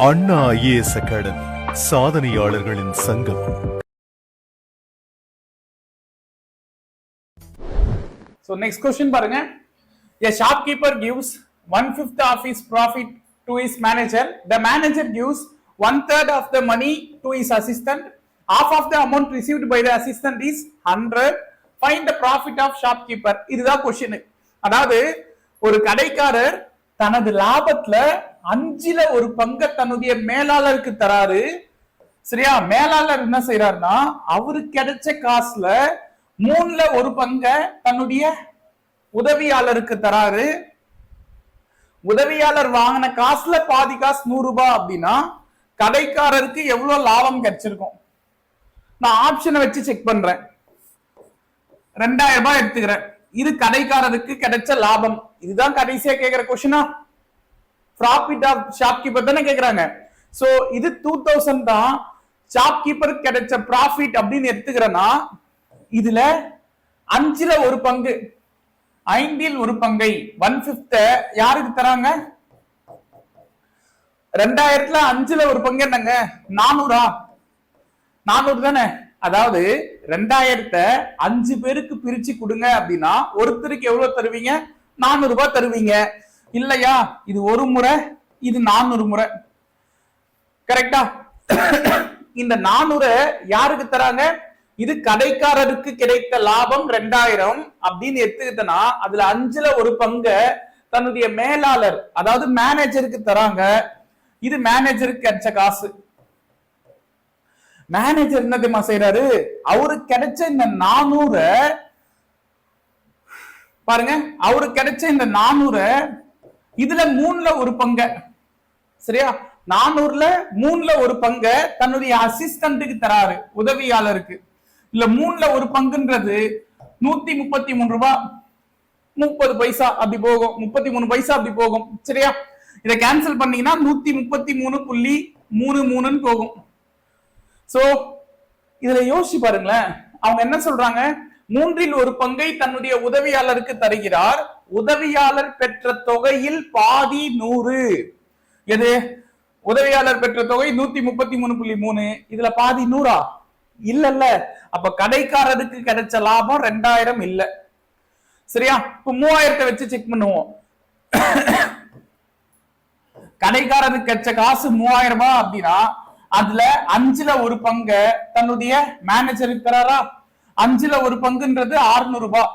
அண்ணா IAS academy சாதனையாளர்களின் சங்கம் so next question பாருங்க a shop keeper gives one fifth of his profit to his manager the manager gives one third of the money to his assistant of of the amount received by the assistant is hundred find the profit of shop keeper இதுதான் கொஸ்டின் அதாவது ஒரு கடைக்காரர் தனது லாபத்துல அஞ்சுல ஒரு பங்கை தன்னுடைய மேலாளருக்கு தராரு. சரியா? மேலாளர் என்ன செய்யறாருன்னா அவருக்கு கிடைச்ச காசுல மூணுல ஒரு பங்க தன்னுடைய உதவியாளருக்கு தராரு. உதவியாளர் வாங்கின காசுல பாதி காசு நூறு ரூபாய் அப்படின்னா கடைக்காரருக்கு எவ்வளவு லாபம் கிடைச்சிருக்கும்? நான் ஆப்ஷனை வச்சு செக் பண்றேன். ரெண்டாயிரம் ரூபாய் எடுத்துக்கிறேன். இது கடைக்காரருக்கு கிடைச்ச லாபம். இதுதான் கடைசியா கேக்குற கொஸ்டினா ப்ராஃபிட் ஆஃப் ஷாப்கீப்பர் தானே கேக்குறாங்க. சோ இது டூ தௌசண்ட் தான் ஷாப்கீப்பர் கிடைச்ச ப்ராஃபிட் அப்படின்னு எடுத்துக்கிறேன்னா இதுல அஞ்சுல ஒரு பங்கு ஐந்தில் ஒரு பங்கை ஒன் பிப்த யாருக்கு தராங்க? ரெண்டாயிரத்துல அஞ்சுல ஒரு பங்கு என்னங்க? நானூறா? நானூறு தானே? அதாவது ரெண்டாயிரத்த அஞ்சு பேருக்கு பிரிச்சு கொடுங்க அப்படின்னா ஒருத்தருக்கு எவ்வளவு தருவீங்க? நானூறு ரூபாய் தருவீங்க. இல்லையா? இது ஒரு முறை இது நானூறு முறை. கரெக்டா இந்த நானூறு யாருக்கு தராங்க? இது கடைக்காரருக்கு கிடைத்த லாபம் ரெண்டாயிரம் அப்படின்னு எடுத்துக்கிட்டனா அதுல அஞ்சுல ஒரு பங்க தன்னுடைய மேலாளர் அதாவது மேனேஜருக்கு தராங்க. இது மேனேஜருக்கு கிடைச்ச காசு. மேனேஜர் என்ன தெரியுமா செய்யறாரு அவருக்கு கிடைச்ச இந்த நானூற பாருங்க அவருக்கு கிடைச்ச இந்த நானூற இதுல மூணுல ஒரு பங்க. சரியா? நானூறுல மூணுல ஒரு பங்க தன்னுடைய அசிஸ்டன்ட்டுக்கு தராரு உதவியாளருக்கு. இல்ல மூணுல ஒரு பங்குன்றது நூத்தி முப்பத்தி மூணு ரூபாய் முப்பது பைசா அப்படி போகும். முப்பத்தி மூணு பைசா அப்படி போகும். சரியா? இதை கேன்சல் பண்ணீங்கன்னா நூத்தி முப்பத்தி மூணு புள்ளி மூணு மூணுன்னு போகும். சோ இதுல யோசிச்சு பாருங்களேன். அவங்க என்ன சொல்றாங்க? மூன்றில் ஒரு பங்கை தன்னுடைய உதவியாளருக்கு தருகிறார். உதவியாளர் பெற்ற தொகையில் பாதி நூறு. எது? உதவியாளர் பெற்ற தொகை நூத்தி முப்பத்தி மூணு புள்ளி மூணு. இதுல பாதி நூறா? இல்ல இல்ல அப்ப கடைக்காரருக்கு கிடைச்ச லாபம் ரெண்டாயிரம் இல்ல. சரியா? இப்ப மூவாயிரத்தை வச்சு செக் பண்ணுவோம். கடைக்காரருக்கு கிடைச்ச காசு மூவாயிரம் ரூபாய் அப்படின்னா அதுல அஞ்சுல ஒரு பங்கு தன்னுடைய மேனேஜர் இருக்கிறாரா அஞ்சுல ஒரு பங்குன்றது 600 ரூபாய்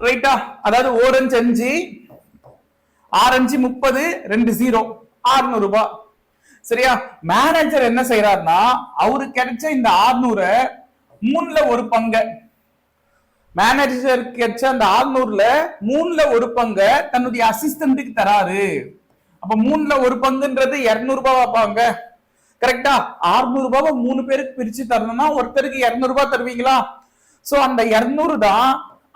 ரைட்டா அதாவது ஓரஞ்சு அஞ்சு ஆரஞ்சு முப்பது ரெண்டு ஜீரோ 600 ரூபாய் சரியா? மேனேஜர் என்ன செய்யறாருன்னா அவருக்கு கிடைச்ச இந்த 600 மூணுல ஒரு பங்க. மேனேஜர் கிடைச்ச அந்த 600ல மூணுல ஒரு பங்க தன்னுடைய அசிஸ்டன்ட்டுக்கு தராரு. அப்ப மூணுல ஒரு பங்குன்றது 200 ரூபாய் வைப்பாங்க கரெக்டா 600 ரூபாவை மூணு பேருக்கு பிரிச்சு தரணும்னா ஒருத்தருக்கு 200 ரூபாய் தருவீங்களா? சோ அந்த 200 தான்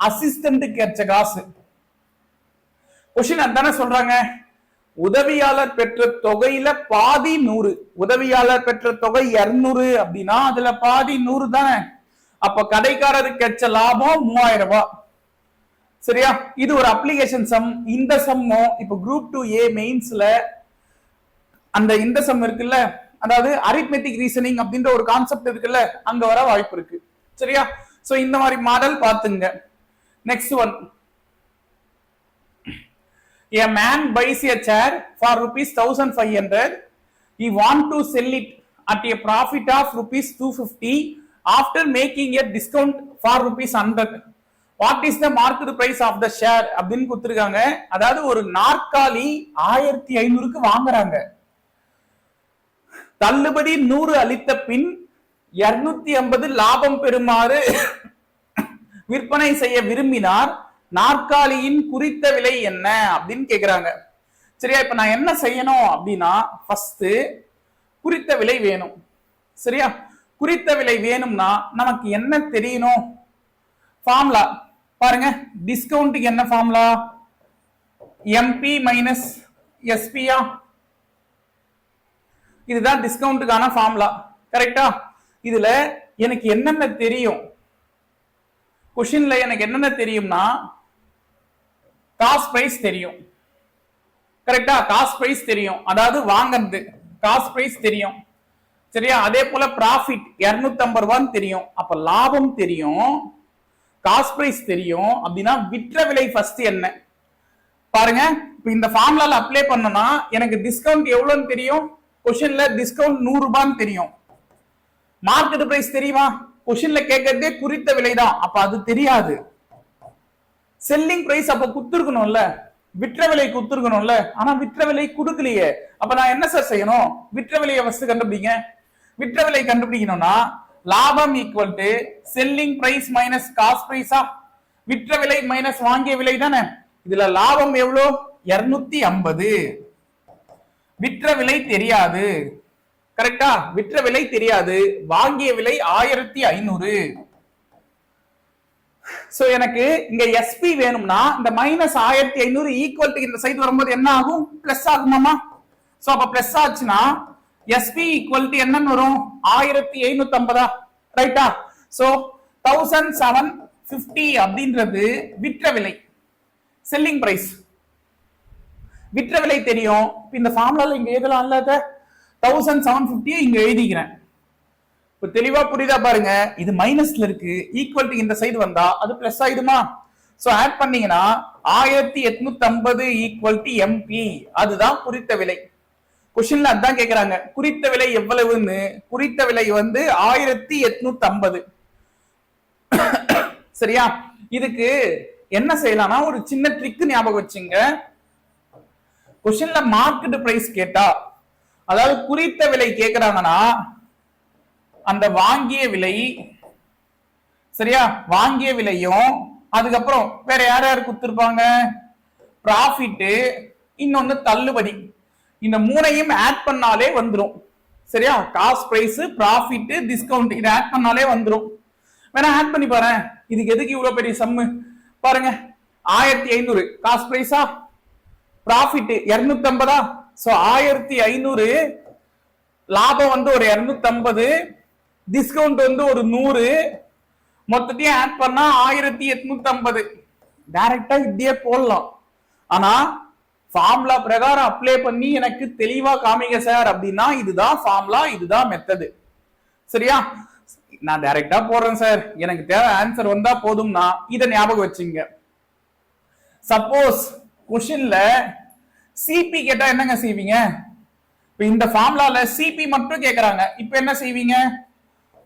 அசிஸ்டன்ட் கிடைச்ச காசு. கொஸ்டின் அதானே சொல்றாங்க? உதவியாளர் பெற்ற தொகையில பாதி நூறு. உதவியாளர் பெற்ற தொகை 200 அப்படின்னா அதுல பாதி நூறு தானே. அப்ப கடைக்காரருக்கு கிடைச்ச லாபம் மூவாயிரம் ரூபாய். சரியா? இது ஒரு அப்ளிகேஷன் சம் இந்த சம்மும் இப்ப குரூப் டூ ஏ மெயின்ஸ்ல அந்த இந்த சம் இருக்குல்ல? அதாவது அரித்மெட்டிக் ரீசனிங் அப்படின்ற ஒரு கான்செப்ட் இருக்குல்ல? அங்க வர வாய்ப்பு இருக்கு. சரியா? சோ இந்த மாதிரி மாடல் பாத்துங்க next one a man buys a chair for a thousand five hundred I want to sell it at at profit of of two fifty after making a discount for rupees 100 what is the market price of the chair அப்படின்னு கொடுத்துருக்காங்க அதாவது ஒரு நாற்காலி ஆயிரத்தி ஐநூறுக்கு வாங்குறாங்க தள்ளுபடி நூறு அளித்த பின் இருநூத்தி ஐம்பது லாபம் பெறுமாறு விற்பனை செய்ய விரும்பினார் நாற்காலியின் குறித்த விலை என்ன அப்படின்னு கேக்குறாங்க. சரியா இப்ப நான் என்ன செய்யணும் அப்படின்னா ஃபர்ஸ்ட் குறித்த விலை வேணும். சரியா? குறித்த விலை வேணும்னா நமக்கு என்ன தெரியணும்? ஃபார்முலா பாருங்க டிஸ்கவுண்ட்டுக்கு என்ன ஃபார்முலா எம்பி மைனஸ் எஸ்பியா இதுதான் டிஸ்கவுண்ட்டுக்கான ஃபார்முலா கரெக்டா இதுல எனக்கு என்னென்ன தெரியும்? கொஷின்ல எனக்கு என்னென்ன தெரியும்னா காஸ்ட் பிரைஸ் தெரியும். கரெக்டா காஸ்ட் பிரைஸ் தெரியும். அதாவது வாங்குறது. காஸ்ட் பிரைஸ் தெரியும். சரியா? அதே போல ப்ராஃபிட் 250 ரூபான்னு தெரியும். அப்ப லாபம் தெரியும். காஸ்ட் பிரைஸ் தெரியும். அப்படின்னா விற்ற விலை ஃபர்ஸ்ட் என்ன? பாருங்க. இப்ப இந்த ஃபார்முலால அப்ளை பண்ணனா எனக்கு டிஸ்கவுண்ட் எவ்வளவுன்னு தெரியும்? கொஷின்ல டிஸ்கவுண்ட் நூறு ரூபான்னு தெரியும். மார்க்கெட் பிரைஸ் தெரியுமா? கொஷின்ல கேட்கறதே குறித்த விலை தான் அப்ப அது தெரியாது. செல்லிங் பிரைஸ் அப்ப குத்துருக்கணும்ல விற்ற விலை குத்துருக்கணும்ல ஆனா விற்ற விலை கொடுக்கலையே. அப்ப நான் என்ன சார் செய்யணும்? விற்ற விலையை ஃபர்ஸ்ட் கண்டுபிடிங்க. விற்ற விலை கண்டுபிடிக்கணும்னா லாபம் equal to selling price minus cost பிரைஸா விற்ற விலை மைனஸ் வாங்கிய விலை தானே? இதுல லாபம் எவ்வளோ? இருநூத்தி ஐம்பது. விற்ற விலை தெரியாது. கரெக்டா விற்ற விலை தெரியாது. வாங்கிய விலை ஆயிரத்தி ஐநூறு. சோ எனக்கு இங்க எஸ்பி வேணும்னா இந்த மைனஸ் ஆயிரத்தி ஐநூறு ஈக்குவல் டு இந்த சைடு வரும்போது என்ன ஆகும்? பிளஸ் ஆகுமாமா? சோ அப்ப பிளஸ் ஆச்சுன்னா எஸ்பி ஈக்குவல் டு என்னன்னு வரும்? ஆயிரத்தி ஐநூத்தி ஐம்பதா ரைட்டா சோ தௌசண்ட் செவன் பிப்டி அப்படின்றது விற்ற விலை. செல்லிங் பிரைஸ் விற்ற விலை தெரியும். இந்த ஃபார்முலால இங்க எதுலாம் இல்லாத தௌசண்ட் செவன் பிப்டியை இங்க எழுதிக்கிறேன். இப்ப தெளிவா புரியுதா பாருங்க. இது மைனஸ்ல இருக்கு. ஈக்குவல் டு இந்த சைடு வந்தா அது பிளஸ் ஆயிடுமா? சோ ஆட் பண்ணீங்கன்னா ஆயிரத்தி எட்நூத்தி ஐம்பது ஈக்குவல் டு எம்பி அதுதான் குறித்த விலை. கொஸ்டின்ல அதான் கேக்குறாங்க. குறித்த விலை எவ்வளவுன்னு? குறித்த விலை வந்து ஆயிரத்தி எட்நூத்தி ஐம்பது சரியா? இதுக்கு என்ன செய்யலாம்னா ஒரு சின்ன ட்ரிக் ஞாபகம் வச்சுங்க. கொஸ்டின்ல மார்க்கெட் பிரைஸ் கேட்டா அதாவது குறித்த விலை கேட்கிறாங்கன்னா அந்த வாங்கிய விலை சரியா? வாங்கிய விலையும் அதுக்கப்புறம் வேற யார் யார் கொடுத்துருப்பாங்க? ப்ராஃபிட்டு இன்னொன்று தள்ளுபடி. இந்த மூணையும் ஆட் பண்ணாலே வந்துடும் சரியா? காஸ்ட் ப்ரைஸ் ப்ராஃபிட்டு டிஸ்கவுண்ட் இதை ஆட் பண்ணாலே வந்துடும் வேணா ஆட் பண்ணி பாரு இதுக்கு எதுக்கு இவ்வளோ பெரிய சம்மு பாருங்க. ஆயிரத்தி ஐநூறு. காஸ்ட் ப்ரைஸா ப்ராஃபிட்டு இரநூத்தம்பதா? ஸோ சோ ஆயிரத்தி ஐநூறு லாபம் வந்து ஒரு இருநூத்தி ஐம்பது டிஸ்கவுண்ட் வந்து ஒரு நூறு. மொத்தத்தையும் ஆட் பண்ணா ஆயிரத்தி எட்நூத்தி ஐம்பது டைரக்டா இப்படியே போடலாம். ஆனா ஃபார்முலா பிரகாரம் அப்ளை பண்ணி எனக்கு தெளிவா காமிங்க சார் அப்படின்னா இதுதான் ஃபார்முலா இதுதான் மெத்தடு சரியா? நான் டைரக்டா போடுறேன் சார். எனக்கு தேவை ஆன்சர் வந்தா போதும்னா இதை ஞாபகம் வச்சுங்க. சப்போஸ் கொஷின்ல சிபி கேட்டா என்னங்க செய்வீங்க? இப்ப இந்த ஃபார்முலால சிபி மட்டும் கேக்குறாங்க. இப்ப என்ன செய்வீங்க?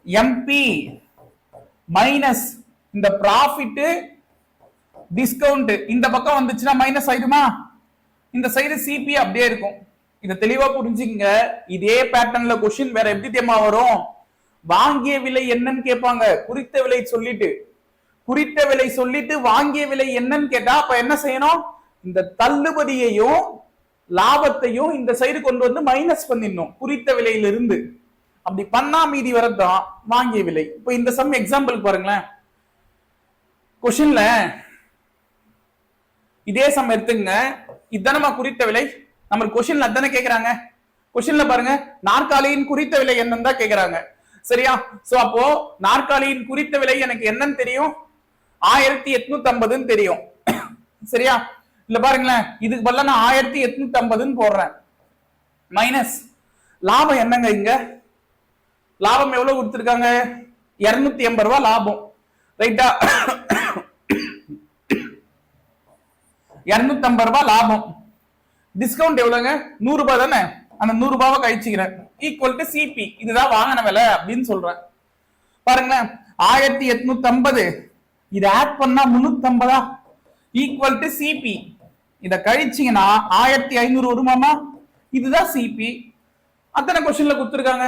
எம்பி மைனஸ் இந்த ப்ராஃபிட் டிஸ்கவுண்ட் இந்த பக்கம் வந்துச்சுன்னா மைனஸ் ஆயிடுமா? இந்த சைடு சிபி அப்படியே இருக்கும். இதை தெளிவா புரிஞ்சுக்கங்க. இதே பேட்டர்ன்ல கொஸ்டின் வேற எப்படி தெரியுமா வரும்? வாங்கிய விலை என்னன்னு கேட்பாங்க. குறித்த விலை சொல்லிட்டு. குறித்த விலை சொல்லிட்டு வாங்கிய விலை என்னன்னு கேட்டா அப்ப என்ன செய்யணும்? இந்த தள்ளுபடியையும் லாபத்தையும் இந்த சைடு கொண்டு வந்து மைனஸ் பண்ணிடணும். குறித்த விலையிலிருந்து. அப்படி பண்ணா மீதி வரதான் வாங்கிய விலை. இப்போ இந்த சம் எக்ஸாம்பிள் பாருங்களேன். கொஷின்ல இதே சம் எடுத்துங்க. இதானமா குறித்த விலை? நம்ம கொஷின்ல அதானே கேக்குறாங்க? கொஷின்ல பாருங்க. நாற்காலியின் குறித்த விலை என்னன்னு தான் கேக்குறாங்க. சரியா? சோ அப்போ நாற்காலியின் குறித்த விலை எனக்கு என்னன்னு தெரியும்? ஆயிரத்தி எட்நூத்தி ஐம்பதுன்னு தெரியும். சரியா? இல்ல பாருங்களேன் இதுக்கு பதிலாக நான் ஆயிரத்தி எட்நூத்தி ஐம்பதுன்னு போடுறேன். மைனஸ் லாபம் என்னங்க இங்க? லாபம் எவ்வளவு கொடுத்துருக்காங்க? இருநூத்தி எண்பது ரூபா லாபம். ரைட்டா இருநூத்தி ஐம்பது ரூபாய் லாபம். டிஸ்கவுண்ட் எவ்வளவுங்க? நூறு ரூபாய் தானே? அந்த நூறு ரூபாவை கழிச்சுக்கிறேன். ஈக்குவல் டு சிபி இதுதான் வாங்கின விலை அப்படின்னு சொல்றேன். பாருங்களேன் ஆயிரத்தி எட்நூத்தி ஐம்பது. இதை ஆட் பண்ணா முன்னூத்தி ஐம்பதா? ஈக்குவல் டு சிபி இதை கழிச்சீங்கன்னா ஆயிரத்தி ஐநூறு வருமாமா இதுதான் சிபி அத்தனை கொஸ்டின்ல கொடுத்துருக்காங்க.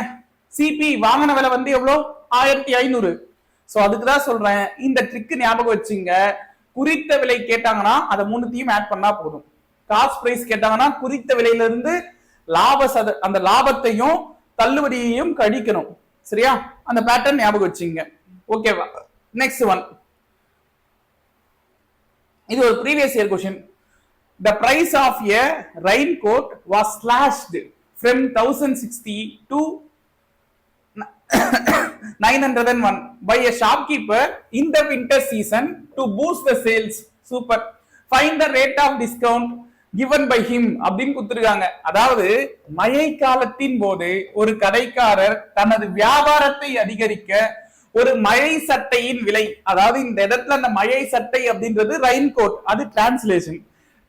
சிபி வாங்கின விலை வந்து எவ்வளோ? ஆயிரத்தி ஐநூறு. ஸோ அதுக்கு தான் சொல்றேன். இந்த ட்ரிக் ஞாபகம் வச்சுங்க. குறித்த விலை கேட்டாங்கன்னா அதை மூணுத்தையும் ஆட் பண்ணா போதும். காஸ்ட் பிரைஸ் கேட்டாங்கன்னா குறித்த விலையில இருந்து லாப சத அந்த லாபத்தையும் தள்ளுபடியையும் கழிக்கணும். சரியா? அந்த பேட்டர்ன் ஞாபகம் வச்சுங்க. ஓகேவா நெக்ஸ்ட் ஒன் இது ஒரு previous year question the price of a raincoat was slashed from thousand sixty to 901 by a shopkeeper in the winter season to boost the sales. Super. Find the rate of discount given by him அப்படின்னு கொடுத்துருக்காங்க அதாவது மழை காலத்தின் போது ஒரு கடைக்காரர் தனது வியாபாரத்தை அதிகரிக்க ஒரு மழை சட்டையின் விலை அதாவது இந்த இடத்துல அந்த மழை சட்டை அப்படின்றது ரெயின் கோட் அது டிரான்ஸ்லேஷன்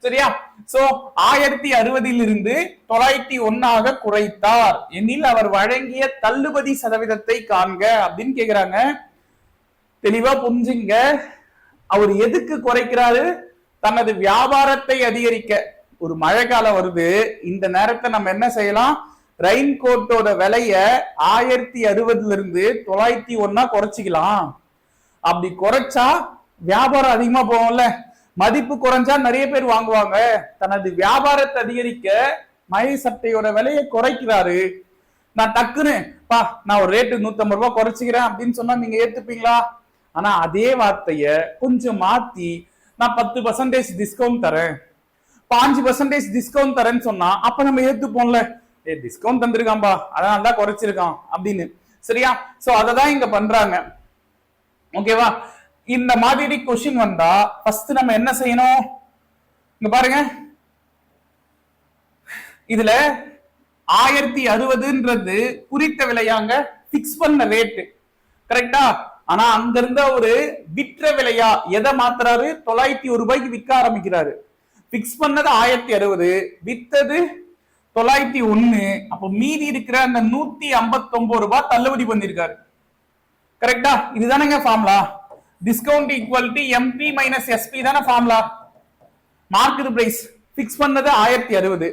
சரியா? சோ ஆயிரத்தி அறுபதில் இருந்து தொள்ளாயிரத்தி ஒன்னாக குறைத்தார். எனில் அவர் வழங்கிய தள்ளுபடி சதவீதத்தை காண்க அப்படின்னு கேக்குறாங்க. தெளிவா புரிஞ்சுங்க. அவர் எதுக்கு குறைக்கிறாரு? தனது வியாபாரத்தை அதிகரிக்க. ஒரு மழை காலம் வருது. இந்த நேரத்தை நம்ம என்ன செய்யலாம்? ரெயின் கோட்டோட விலைய ஆயிரத்தி அறுபதுல இருந்து தொள்ளாயிரத்தி ஒன்னா குறைச்சிக்கலாம். அப்படி குறைச்சா வியாபாரம் அதிகமா போகும்ல. மதிப்பு குறைஞ்சா நிறைய பேர் வாங்குவாங்க. தனது வியாபாரத்தை அதிகரிக்க மயில் சட்டையோட விலையை குறைக்கிறாரு. நான் டக்குன்னு பா நான் ஒரு ரேட்டு நூத்தம்பது ரூபாய் குறைச்சிக்கிறேன் அப்படின்னு சொன்னா நீங்க ஏத்துப்பீங்களா? ஆனா அதே வார்த்தைய கொஞ்சம் மாத்தி நான் பத்து பர்சன்டேஜ் டிஸ்கவுண்ட் தரேன். பாஞ்சு பர்சன்டேஜ் டிஸ்கவுண்ட் தரேன்னு சொன்னா அப்ப நம்ம ஏத்துப்போம்ல. ஏ டிஸ்கவுண்ட் தந்திருக்கான்பா அதனால தான் குறைச்சிருக்கான் அப்படின்னு. சரியா? சோ அததான் இங்க பண்றாங்க. ஓகேவா இந்த மாதிரி கொஸ்டின் வந்தா ஃபர்ஸ்ட் நம்ம என்ன செய்யணும்? இங்க பாருங்க. இதுல ஆயிரத்தி அறுபதுன்றது குறித்த விலையாங்க பிக்ஸ் பண்ண ரேட்டு கரெக்டா ஆனா அங்க இருந்த ஒரு விற்ற விலையா எதை மாத்துறாரு? தொள்ளாயிரத்தி ஒரு ரூபாய்க்கு விற்க ஆரம்பிக்கிறாரு. பிக்ஸ் பண்ணது ஆயிரத்தி அறுபது வித்தது தொள்ளாயிரத்தி ஒன்னு அப்போ மீதி இருக்கிற அந்த நூத்தி ஐம்பத்தி ஒன்பது ரூபாய் தள்ளுபடி பண்ணிருக்காரு. கரெக்டா இதுதானங்க formula discount equality MP minus SP தானே ஃபார்முலா மார்க்கெட் பிரைஸ் ஃபிக்ஸ் பண்ணது ஆயிரத்தி அறுபது.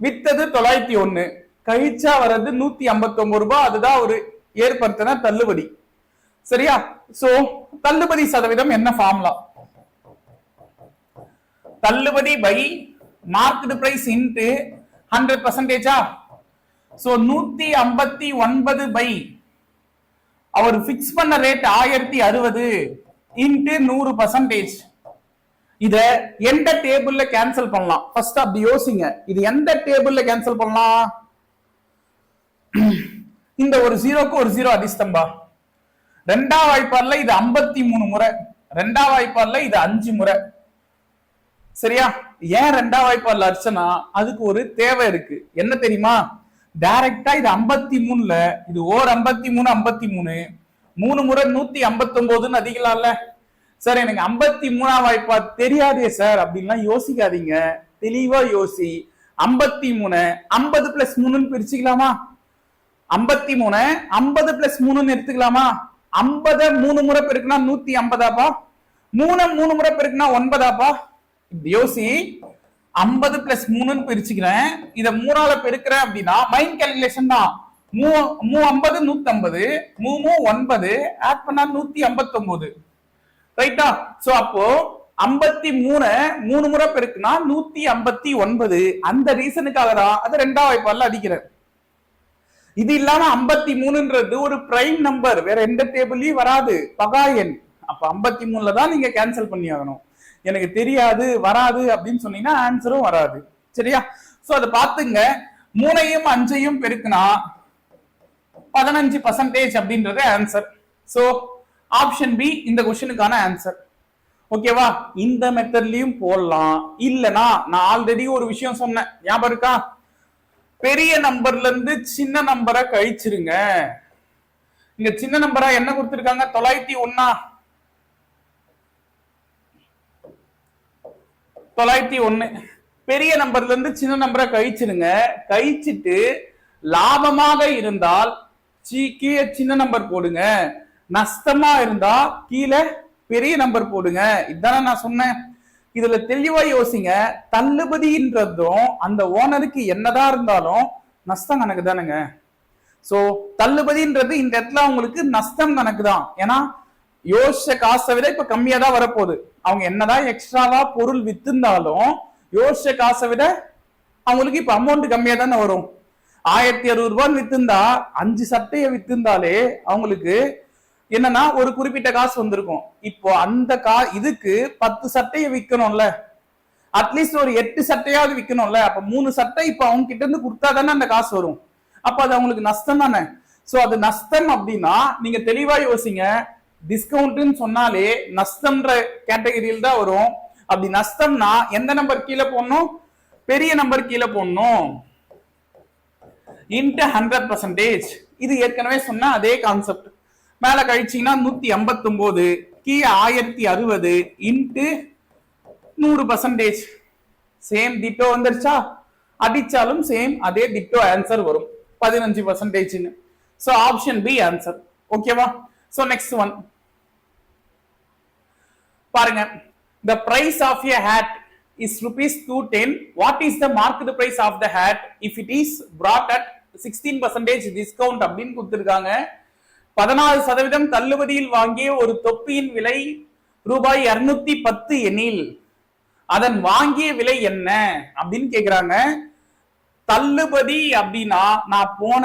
வித்தது தொள்ளாயிரத்தி ஒன்று கழிச்சா வர்றது நூத்தி ஐம்பத்தொன்பது ரூபாய். அதுதான் ஒரு ஏற்படுத்தின தள்ளுபடி. சரியா? சோ தள்ளுபடி சதவீதம் என்ன ஃபார்முலா தள்ளுபடி by market price into hundred பர்சன்டேஜா so நூத்தி ஐம்பத்தி ஒன்பது பை அவர் பிக்ஸ் பண்ண ரேட் ஆயிரத்தி அறுபது இன்ட்டு நூறு பர்சன்டேஜ் இத எந்த டேபிள்ல கேன்சல் பண்ணலாம்? ஃபர்ஸ்ட் அப்படி யோசிங்க. இது எந்த டேபிள்ல கேன்சல் பண்ணலாம்? இந்த ஒரு ஜீரோக்கு ஒரு ஜீரோ அதிர்ஷ்டம்பா. ரெண்டாம் வாய்ப்பாடுல இது ஐம்பத்தி மூணு முறை. ரெண்டாம் வாய்ப்பாடுல இது அஞ்சு முறை. சரியா? ஏன் ரெண்டாம் வாய்ப்பாடுல அர்ச்சனா அதுக்கு ஒரு தேவை இருக்கு. என்ன தெரியுமா? டைரக்டா இது ஐம்பத்தி மூணுல இது ஓர் ஐம்பத்தி மூணு ஐம்பத்தி மூணு. மூணு முறை நூத்தி ஐம்பத்தி ஒன்பதுன்னு அதிகலாம்ல. சார் எனக்கு ஐம்பத்தி மூணாம் வாய்ப்பா தெரியாதே சார் அப்படின்லாம் யோசிக்காதீங்க. தெளிவா யோசி. ஐம்பத்தி மூணு ஐம்பது பிளஸ் மூணுன்னு பிரிச்சுக்கலாமா? ஐம்பத்தி மூணு ஐம்பது பிளஸ் மூணுன்னு எடுத்துக்கலாமா? ஐம்பத மூணு முறை பெருக்குனா நூத்தி ஐம்பதாப்பா? மூணு மூணு முறை பெருக்குனா ஒன்பதாப்பா? யோசி. ஐம்பது பிளஸ் மூணுன்னு பிரிச்சுக்கிறேன். இத மூணால பெருக்கிறேன் அப்படின்னா மைண்ட் கால்குலேஷன் தான். மூ மூ ஐம்பது நூத்தி ஐம்பது மூ மூ ஒன்பது ஆட் பண்ணா நூத்தி ஐம்பத்தி ஒன்பது ரைட்டா சோ அப்போ ஐம்பத்தி மூணு மூணு முறை பெருக்குனா நூத்தி ஐம்பத்தி ஒன்பது. அந்த ரீசனுக்காக தான் அது ரெண்டாம் வாய்ப்பால அடிக்கிறேன். இது இல்லாம ஐம்பத்தி மூணுன்றது ஒரு பிரைம் நம்பர் வேற எந்த டேபிள்லயும் வராது. பகா எண். அப்ப ஐம்பத்தி மூணுல தான் நீங்க கேன்சல் பண்ணி ஆகணும் எனக்கு தெரியாது வராது அப்படின்னு சொன்னீங்கன்னா ஆன்சரும் வராது. சரியா? சோ அதை பாத்துங்க மூணையும் அஞ்சையும் பெருக்குனா பதினஞ்சு பர்சன்டேஜ் அப்படின்றது ஆன்சர் சோ ஆப்ஷன் பி இந்த கொஸ்டினுக்கான ஆன்சர் ஓகேவா இந்த மெத்தட்லயும் போடலாம். இல்லனா நான் ஆல்ரெடி ஒரு விஷயம் சொன்னேன். ஞாபகம் இருக்கா? பெரிய நம்பர்ல இருந்து சின்ன நம்பரை கழிச்சிருங்க. இங்க சின்ன நம்பரா என்ன கொடுத்திருக்காங்க? தொள்ளாயிரத்தி ஒன்னா தொள்ளாயிரத்தி ஒண்ணு பெரிய நம்பர்ல இருந்து சின்ன நம்பரை கழிச்சிருங்க கழிச்சிட்டு லாபமாக இருந்தால் கீழே சின்ன நம்பர் போடுங்க. நஷ்டமா இருந்தா கீழே பெரிய நம்பர் போடுங்க. இதானே நான் சொன்னேன். இதுல தெளிவா யோசிங்க. தள்ளுபடின்றதும் அந்த ஓனருக்கு என்னதான் இருந்தாலும் நஷ்டம் கணக்கு தானுங்க சோ தள்ளுபடின்றது இந்த இடத்துல அவங்களுக்கு நஷ்டம் கணக்கு தான் ஏன்னா யோசிச்ச காசை விட இப்ப கம்மியா தான் வரப்போகுது. அவங்க என்னதான் எக்ஸ்ட்ராவா பொருள் வித்திருந்தாலும் யோசிச்ச காசை விட அவங்களுக்கு இப்ப அமௌண்ட் கம்மியா தானே வரும். ஆயிரத்தி அறுபது ரூபாய் வித்திருந்தா அஞ்சு சட்டையை வித்திருந்தாலே அவங்களுக்கு என்னன்னா ஒரு குறிப்பிட்ட காசு வந்திருக்கும். இப்போ அந்த கா இதுக்கு பத்து சட்டையை விற்கணும்ல அட்லீஸ்ட் ஒரு எட்டு சட்டையாவது விற்கணும்ல அப்ப மூணு சட்டை இப்ப அவங்க கிட்ட இருந்து கொடுத்தா தானே அந்த காசு வரும். அப்ப அது அவங்களுக்கு நஷ்டம் தானே. ஸோ அது நஷ்டம் அப்படின்னா நீங்க தெளிவா யோசிங்க. டிஸ்கவுண்ட்னு சொன்னாலே நஷ்டம்ன்ற கேட்டகரியில் தான் வரும். அப்படி நஷ்டம்னா எந்த நம்பர் கீழே போடணும்? பெரிய நம்பர் கீழே போடணும். இன்ட்டு ஹண்ட்ரட் பர்சன்டேஜ் இது ஏற்கனவே சொன்ன அதே கான்செப்ட் மேல கழிச்சிங்கன்னா நூத்தி எண்பத்தி ஒன்பது கீழே ஆயிரத்தி அறுபது இன்ட்டு நூறு பர்சன்டேஜ் சேம் டிட்டோ வந்துருச்சா? அடிச்சாலும் சேம் அதே டிட்டோ ஆன்சர் வரும். பதினஞ்சு பர்சன்டேஜ்னு ஸோ ஆப்ஷன் பி ஆன்சர் ஓகேவா ஸோ நெக்ஸ்ட் ஒன் பாருங்க. The price of of a hat is rupees 210 what is the marked price of the hat? If it is brought at 16 percentage discount அப்படின்னு கொடுத்துருக்காங்க. பதினாறு சதவீதம் தள்ளுபடியில் வாங்கிய ஒரு தொப்பியின் விலை ரூபாய் இருநூத்தி பத்து எனில் அதன் வாங்கிய விலை என்ன அப்படின்னு கேக்குறாங்க. தள்ளுபடி அப்படின்னா நான் போன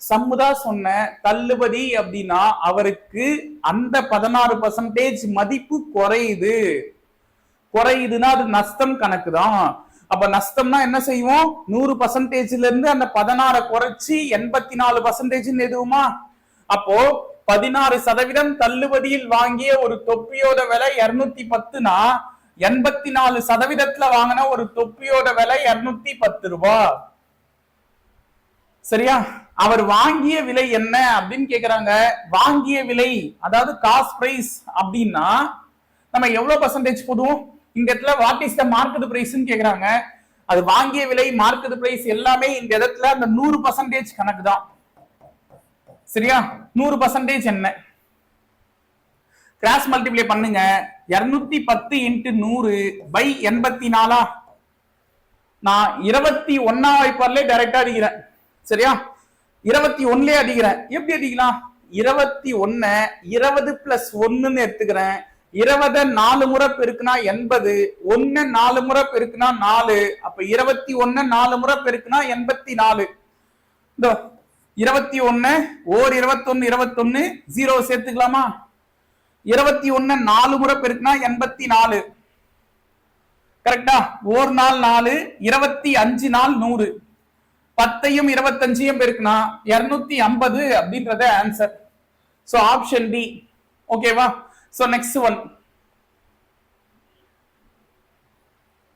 சம்முதா சொன்ன தள்ளுபடி அப்படின்னா அவருக்கு அந்த பதினாறு பர்சன்டேஜ் மதிப்பு குறையுது. குறையுதுன்னா அது நஷ்டம் கணக்கு தான். அப்ப நஷ்டம்னா என்ன செய்வோம்? நூறு பர்சன்டேஜ்ல இருந்து அந்த பதினாறை குறைச்சி எண்பத்தி நாலு பர்சன்டேஜ் எதுவுமா அப்போ பதினாறு சதவீதம் தள்ளுபடியில் வாங்கிய ஒரு தொப்பியோட விலை இருநூத்தி பத்துனா எண்பத்தி நாலு சதவீதத்துல வாங்கின ஒரு தொப்பியோட விலை இருநூத்தி பத்து ரூபாய். சரியா? அவர் வாங்கிய விலை என்ன அப்படின்னு கேக்குறாங்க. வாங்கிய விலை அதாவது காஸ்ட் பிரைஸ் அப்படின்னா நம்ம எவ்வளவு பர்சன்டேஜ் போடுவோம்? இந்த இடத்துல வாட் இஸ் த மார்க்கெட் பிரைஸ்ன்னு கேக்குறாங்க. அது வாங்கிய விலை மார்க்கெட் பிரைஸ் எல்லாமே இந்த இடத்துல அந்த நூறு பர்சன்டேஜ் கணக்கு தான். சரியா? நூறு பர்சன்டேஜ் என்ன? கிராஸ் மல்டிப்ளை பண்ணுங்க. இருநூத்தி பத்து இன்ட்டு நூறு பை எண்பத்தி நாலா? நான் இருபத்தி ஒன்னா வாய்ப்பார்ல டைரக்டா அடிக்கிறேன். சரியா? இருபத்தி ஒன்னுலயே அடிக்கிறேன். எப்படி அடிக்கலாம்? இருபத்தி ஒன்ன இருபது பிளஸ் ஒன்னுன்னு எடுத்துக்கிறேன். இருபத நாலு முறை பெருக்குனா எண்பது ஒன்னு நாலு முறை பெருக்குனா நாலு அப்ப இருபத்தி ஒன்னு நாலு முறை பெருக்குனா எண்பத்தி நாலு. இந்த இருபத்தி ஒன்னு ஓர் இருபத்தொன்னு இருபத்தொன்னு ஜீரோ சேர்த்துக்கலாமா? இருபத்தி ஒன்னு நாலு முறை பெருக்குனா எண்பத்தி நாலு. கரெக்டா ஓர் நாள் நாலு இருபத்தி அஞ்சு நாள் நூறு. பத்தையும் இருபத்தஞ்சையும் பெருக்குனா இருநூத்தி ஐம்பது அப்படின்றத ஆன்சர் சோ ஆப்ஷன் டி ஓகேவா சோ நெக்ஸ்ட் ஒன்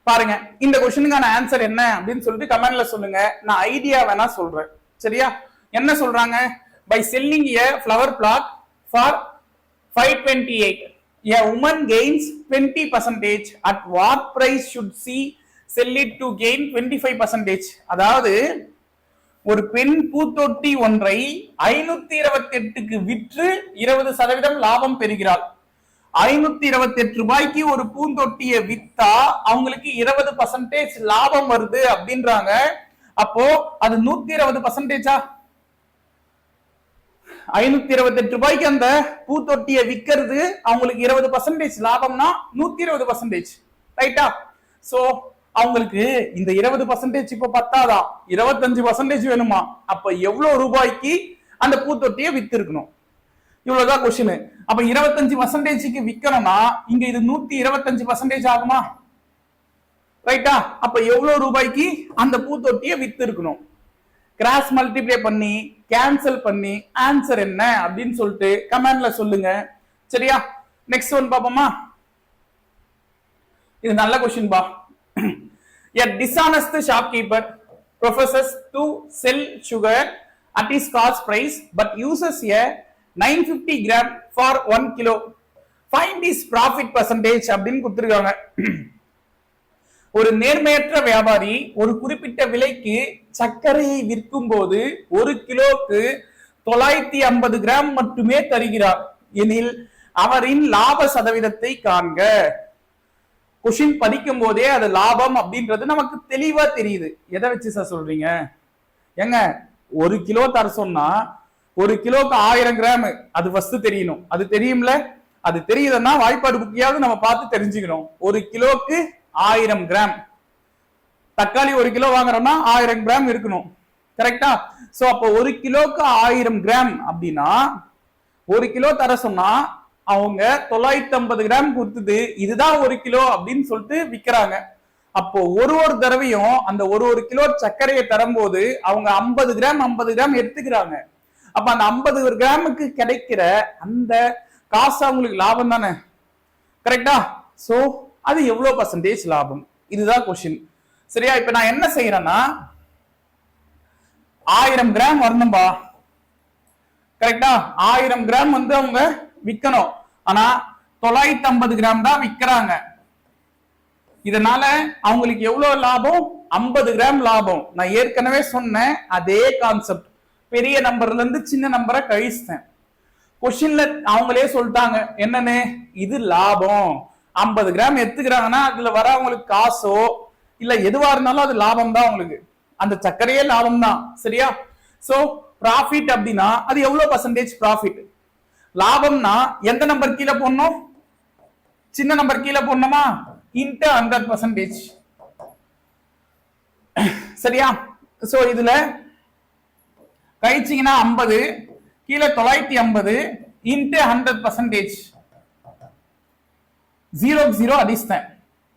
பாருங்க இந்த கொஸ்டினுக்கான ஆன்சர் என்ன அப்படின்னு சொல்லிட்டு கமெண்ட்ல சொல்லுங்க. நான் ஐடியா வேணா சொல்றேன். சரியா? என்ன சொல்றாங்க? By selling a flower pot for five twenty eight a woman gains twenty percentage at what price should she sell it to gain twenty five percentage அதாவது ஒரு பெண் பூத்தொட்டி ஒன்றை ஐநூத்தி இருபத்தி எட்டுக்கு விற்று இருபது சதவீதம் லாபம் பெறுகிறாள். ஐநூத்தி இருபத்தி எட்டு ரூபாய்க்கு ஒரு பூந்தொட்டியை வித்தா அவங்களுக்கு இருபது பர்சன்டேஜ் லாபம் வருது அப்படின்றாங்க. அப்போ அது நூத்தி இருபது பர்சன்டேஜா ஐநூத்தி இருபத்தி எட்டு ரூபாய்க்கு அந்த பூத்தொட்டியை விக்கிறது அவங்களுக்கு இருபது பர்சன்டேஜ் லாபம்னா நூத்தி இருபது பர்சன்டேஜ் ரைட்டா சோ அவங்களுக்கு இந்த இருபது பர்சன்டேஜ் இப்ப பத்தாதா? இருபத்தஞ்சு பர்சன்டேஜ் வேணுமா? அப்ப எவ்வளவு ரூபாய்க்கு அந்த பூத்தொட்டியை வித்து இருக்கணும் இவ்வளவுதான் கொஸ்டின் அப்ப இருபத்தஞ்சு பர்சன்டேஜ்க்கு விக்கணும்னா இங்க இது நூத்தி இருபத்தஞ்சு பர்சன்டேஜ் ஆகுமா? ரைட்டா அப்ப எவ்வளவு ரூபாய்க்கு அந்த பூத்தொட்டியை வித்து இருக்கணும் கிராஸ் மல்டிப்ளை பண்ணி கேன்சல் பண்ணி ஆன்சர் என்ன அப்படின்னு சொல்லிட்டு கமெண்ட்ல சொல்லுங்க. சரியா? நெக்ஸ்ட் ஒன் பாப்போமா இது நல்ல கொஸ்டின் பா. A dishonest shopkeeper professes to sell sugar at his cost price but uses a 950 gram for 1 kilo. Find his profit percentage அப்படின்னு கொடுத்துருக்காங்க. ஒரு நேர்மையற்ற வியாபாரி ஒரு குறிப்பிட்ட விலைக்கு சர்க்கரையை விற்கும் போது ஒரு கிலோக்கு தொள்ளாயிரத்தி ஐம்பது கிராம் மட்டுமே தருகிறார். எனில் அவரின் லாப சதவீதத்தை காண்க. கொஷின் படிக்கும் போதே அது லாபம் அப்படின்றது நமக்கு தெளிவா தெரியுது. எதை வச்சு சார் சொல்றீங்க? ஏங்க ஒரு கிலோ தர சொன்னா ஒரு கிலோக்கு ஆயிரம் கிராம் அது ஃபர்ஸ்ட் தெரியணும். அது தெரியும்ல? அது தெரியுதுன்னா வாய்ப்பாடு புக்கியாவது நம்ம பார்த்து தெரிஞ்சுக்கணும். ஒரு கிலோக்கு ஆயிரம் கிராம். தக்காளி ஒரு கிலோ வாங்குறோம்னா ஆயிரம் கிராம் இருக்கணும். கரெக்டா சோ அப்போ ஒரு கிலோக்கு ஆயிரம் கிராம் அப்படின்னா ஒரு கிலோ தர சொன்னா அவங்க தொள்ளாயிரத்தி ஐம்பது கிராம் கொடுத்தது இதுதான் ஒரு கிலோ அப்படின்னு சொல்லிட்டு விக்கிறாங்க. அப்போ ஒரு ஒரு தடவையும் அந்த ஒரு ஒரு கிலோ சர்க்கரையை தரும்போது அவங்க ஐம்பது கிராம் ஐம்பது கிராம் எடுத்துக்கிறாங்க. அப்ப அந்த ஐம்பது கிராமுக்கு கிடைக்கிற அந்த காசு அவங்களுக்கு லாபம் தானே? கரெக்டா சோ அது எவ்வளவு பர்சன்டேஜ் லாபம்? இதுதான் கொஸ்டின் சரியா? இப்ப நான் என்ன செய்யறேன்னா ஆயிரம் கிராம் வரணும்பா. கரெக்டா ஆயிரம் கிராம் வந்து அவங்க விற்கணும் ஆனா தொள்ளாயிரத்தி ஐம்பது கிராம் தான் விற்கிறாங்க இதனால அவங்களுக்கு எவ்வளவு லாபம்? ஐம்பது கிராம் லாபம். நான் ஏற்கனவே சொன்னேன் அதே கான்செப்ட் பெரிய நம்பர்ல இருந்து சின்ன நம்பரை கழிச்சிட்டேன். கொஷின்ல அவங்களே சொல்லிட்டாங்க என்னன்னு இது லாபம். ஐம்பது கிராம் எடுத்துக்கிறாங்கன்னா அதுல வர அவங்களுக்கு காசோ இல்ல எதுவா இருந்தாலும் அது லாபம் தான் அவங்களுக்கு. அந்த சர்க்கரையே லாபம் தான் சரியா? சோ ப்ராஃபிட் அப்படின்னா அது எவ்வளவு பர்சன்டேஜ் ப்ராஃபிட் லாபம்னா எந்த நம்பர் கீழே போடணும்? சின்ன நம்பர் கீழே போடணுமா? இன்ட்டு ஹண்ட்ரட் பர்சன்டேஜ் சரியா? சோ இதுல கழிச்சிங்கன்னா ஐம்பது கீழே தொள்ளாயிரத்தி ஐம்பது into hundred percentage zero zero அடிச்சிட்டேன்.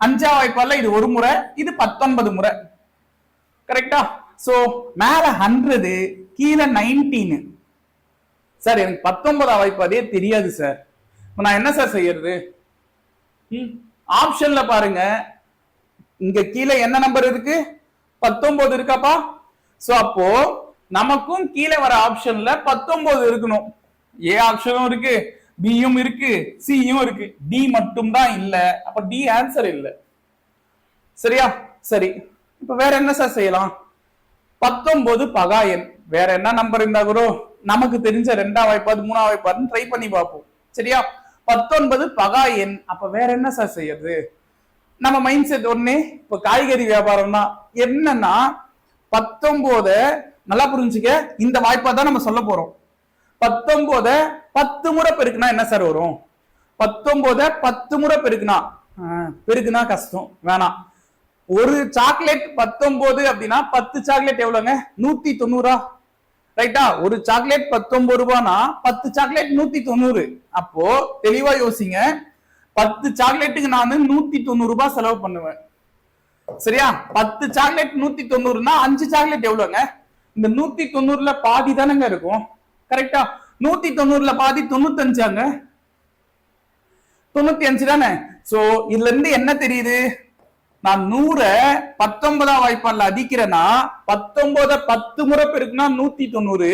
அஞ்சா வாய்ப்பால இது ஒரு முறை இது பத்தொன்பது முறை. கரெக்டா சோ மேல ஹண்ட்ரடு கீழே நைன்டீன் சார் எனக்கு பத்தொன்பதாம் வாய்ப்பு அதே தெரியாது சார். இப்போ நான் என்ன சார் செய்யறது? ஆப்ஷன்ல பாருங்க. இங்க கீழே என்ன நம்பர் இருக்கு? பத்தொன்பது இருக்காப்பா? சோ அப்போ நமக்கும் கீழே வர ஆப்ஷன்ல பத்தொன்பது இருக்கணும். ஏ ஆப்ஷனும் இருக்கு. பியும் இருக்கு. சியும் இருக்கு. டி மட்டும் தான் இல்ல. அப்ப டி ஆன்சர் இல்ல. சரியா? சரி. இப்ப வேற என்ன சார் செய்யலாம்? பத்தொன்பது பகாயன் வேற என்ன நம்பர் இருந்தா குரு? நமக்கு தெரிஞ்ச ரெண்டாம் வாய்ப்பாது மூணாம் வாய்ப்பாதுன்னு ட்ரை பண்ணி பார்ப்போம். சரியா? பத்தொன்பது பகா எண். அப்ப வேற என்ன சார் செய்யறது? நம்ம மைண்ட் செட் ஒன்னே இப்ப காய்கறி வியாபாரம் தான் என்னன்னா பத்தொன்பத நல்லா புரிஞ்சுக்க இந்த வாய்ப்பா தான் நம்ம சொல்ல போறோம். பத்தொன்பத பத்து முறை பெருக்குனா என்ன சார் வரும்? பத்தொன்பத பத்து முறை பெருக்குனா பெருக்குனா கஷ்டம் வேணாம். ஒரு சாக்லேட் பத்தொன்பது அப்படின்னா பத்து சாக்லேட் எவ்வளவுங்க நூத்தி தொண்ணூறா? ரைட்டா ஒரு சாக்லேட் பத்தொன்பது ரூபானா? பத்து சாக்லேட் நூத்தி தொண்ணூறு அப்போ தெளிவா யோசிங்க. பத்து சாக்லேட்டுக்கு நான் நூத்தி தொண்ணூறு ரூபாய் செலவு பண்ணுவேன். சரியா? பத்து சாக்லேட் நூத்தி தொண்ணூறுனா அஞ்சு சாக்லேட் எவ்வளவுங்க இந்த நூத்தி தொண்ணூறுல பாதி தானங்க இருக்கும். கரெக்டா நூத்தி தொண்ணூறுல பாதி தொண்ணூத்தஞ்சாங்க. தொண்ணூத்தி அஞ்சு தானே? சோ இதுல இருந்து என்ன தெரியுது? நான் நூற பத்தொன்பதாம் வாய்ப்பால அடிக்கிறேன்னா பத்தொன்பத பத்து முறை பெருக்குனா நூத்தி தொண்ணூறு.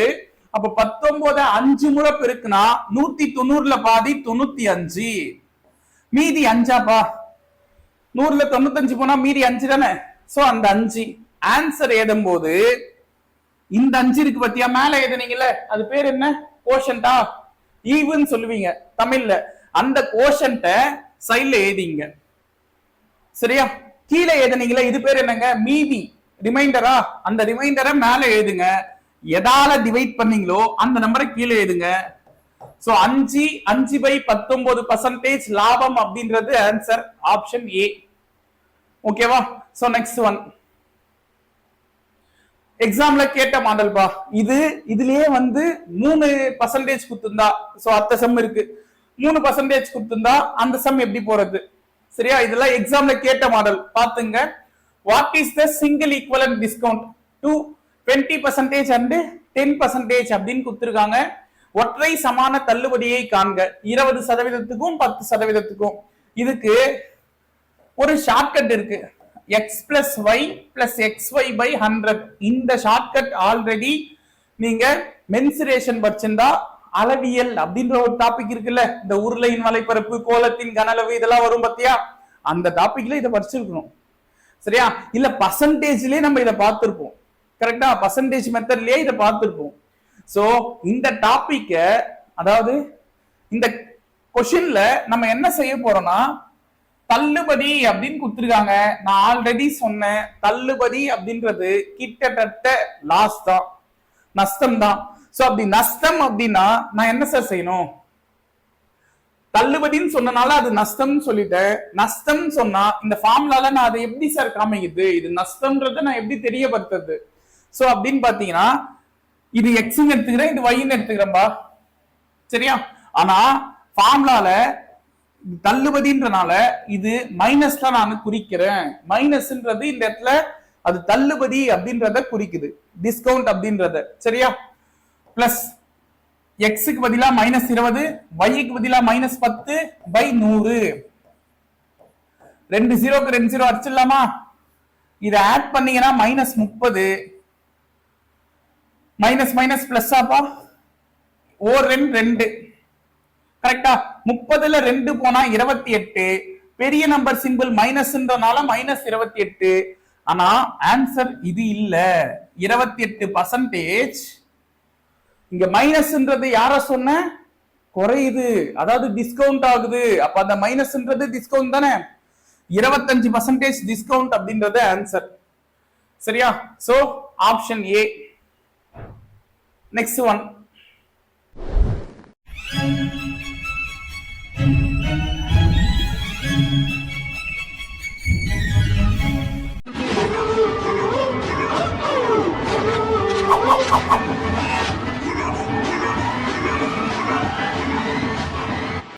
அப்ப பத்தொன்பத அஞ்சு முறை பெருக்குனா நூத்தி தொண்ணூறுல பாதி தொண்ணூத்தி அஞ்சு. மீதி அஞ்சாப்பா? நூறுல தொண்ணூத்தஞ்சு போனா மீதி அஞ்சு தானே? சோ அந்த அஞ்சு. ஆன்சர் எழுதும் போது இந்த அஞ்சு இருக்கு பத்தியா? மேல எழுதுனீங்கல்ல அது பேர் என்ன? கோஷன்டா ஈவுன்னு சொல்லுவீங்க தமிழ்ல. அந்த கோஷன்ட்ட சைட்ல எழுதிங்க. சரியா? கீழே எழுதுனீங்களே இது பேர் என்னங்க? மீதி. ரிமைண்டரா அந்த ரிமைண்டரை மேல எழுதுங்க. எதால டிவைட் பண்ணீங்களோ அந்த நம்பரை கீழே எழுதுங்க. சோ அஞ்சு அஞ்சு பை பத்தொன்பது பர்சன்டேஜ் லாபம் அப்படின்றது ஆன்சர் ஆப்ஷன் ஏ ஓகேவா சோ நெக்ஸ்ட் ஒன் எக்ஸாம்ல கேட்ட மாடல்பா? இது இதுலயே வந்து மூணு பர்சன்டேஜ் கொடுத்துருந்தா. சோ அத்த சம் இருக்கு. மூணு பர்சன்டேஜ் கொடுத்துருந்தா அந்த சம் எப்படி போறது? சரியா? இதெல்லாம் எக்ஸாம்ல கேட்ட மாடல் பாத்துங்க what is the single equivalent discount to twenty percentage and ten percentage அப்படின்னு கொடுத்துருக்காங்க. ஒற்றை சமான தள்ளுபடியை காண்க. இருபது சதவீதத்துக்கும் பத்து சதவீதத்துக்கும். இதுக்கு ஒரு ஷார்ட்கட் இருக்கு. X plus Y plus X Y by hundred இந்த ஷார்ட்கட் ஆல்ரெடி நீங்க மென்சுரேஷன் வச்சிருந்தா அளவியல் அப்படின்ற ஒரு டாபிக் இருக்குல்ல? இந்த உருளையின் வலைப்பரப்பு கோலத்தின் கனளவு இதெல்லாம் வரும் பத்தியா? அந்த டாபிக்ல இதை படிச்சிருக்கணும். சரியா? இல்ல பர்சன்டேஜ்லயே நம்ம இதை பார்த்திருப்போம். கரெக்டா பர்சன்டேஜ் மெத்தட்லயே இதை பார்த்திருப்போம். சோ இந்த டாபிக்க அதாவது இந்த கொஷின்ல நம்ம என்ன செய்ய போறோம்னா தள்ளுபடி அப்படின்னு கொடுத்துருக்காங்க. நான் ஆல்ரெடி சொன்னேன். தள்ளுபடி அப்படின்றது கிட்டத்தட்ட லாஸ் தான். நஷ்டம் தான் சோ அப்படி நஷ்டம் அப்படின்னா நான் என்ன சார் செய்யணும்? தள்ளுபடின்னு சொன்னனால அது நஷ்டம்னு சொல்லிட்டேன். நஷ்டம் சொன்னா இந்த ஃபார்முலால நான் அதை எப்படி சார் காமிக்குது? இது நஷ்டம்ன்றத நான் எப்படி தெரியப்படுத்துறது? சோ அப்படின்னு பாத்தீங்கன்னா இது எக்ஸ்ன்னு எடுத்துக்கிறேன் இது ஒய்ன்னு எடுத்துக்கிறேன்பா சரியா? ஆனா ஃபார்முலால தள்ளுபடின்றனால இது மைனஸ்ல நான் குறிக்கிறேன். மைனஸ்ன்றது இந்த இடத்துல அது தள்ளுபடி அப்படின்றத குறிக்குது. டிஸ்கவுண்ட் அப்படின்றத. சரியா? பிளஸ் எக்ஸுக்கு பதிலா மைனஸ் இருபது ஒய்க்கு பதிலா மைனஸ் பத்து பை நூறு. ரெண்டு ஜீரோக்கு ரெண்டு ஜீரோ அடிச்சிடலாமா? இதை ஆட் பண்ணீங்கன்னா மைனஸ் முப்பது. மைனஸ் மைனஸ் பிளஸ் ஆப்பா? ஓர் ரெண்டு ரெண்டு. கரெக்டா முப்பதுல ரெண்டு போனா இருபத்தி எட்டு. பெரிய நம்பர் சிம்பிள் மைனஸ்ன்றனால மைனஸ் இருபத்தி எட்டு. ஆனா ஆன்சர் இது இல்ல. இருபத்தி எட்டு பர்சன்டேஜ் இங்க மைனஸ்ன்றது யார சொன்ன? குறையுது. அதாவது டிஸ்கவுண்ட் ஆகுது. அப்ப அந்த மைனஸ்ன்றது டிஸ்கவுண்ட் தானே? இருபத்தஞ்சு பர்சன்டேஜ் டிஸ்கவுண்ட் அப்படின்றது ஆன்சர் சரியா? So option A next one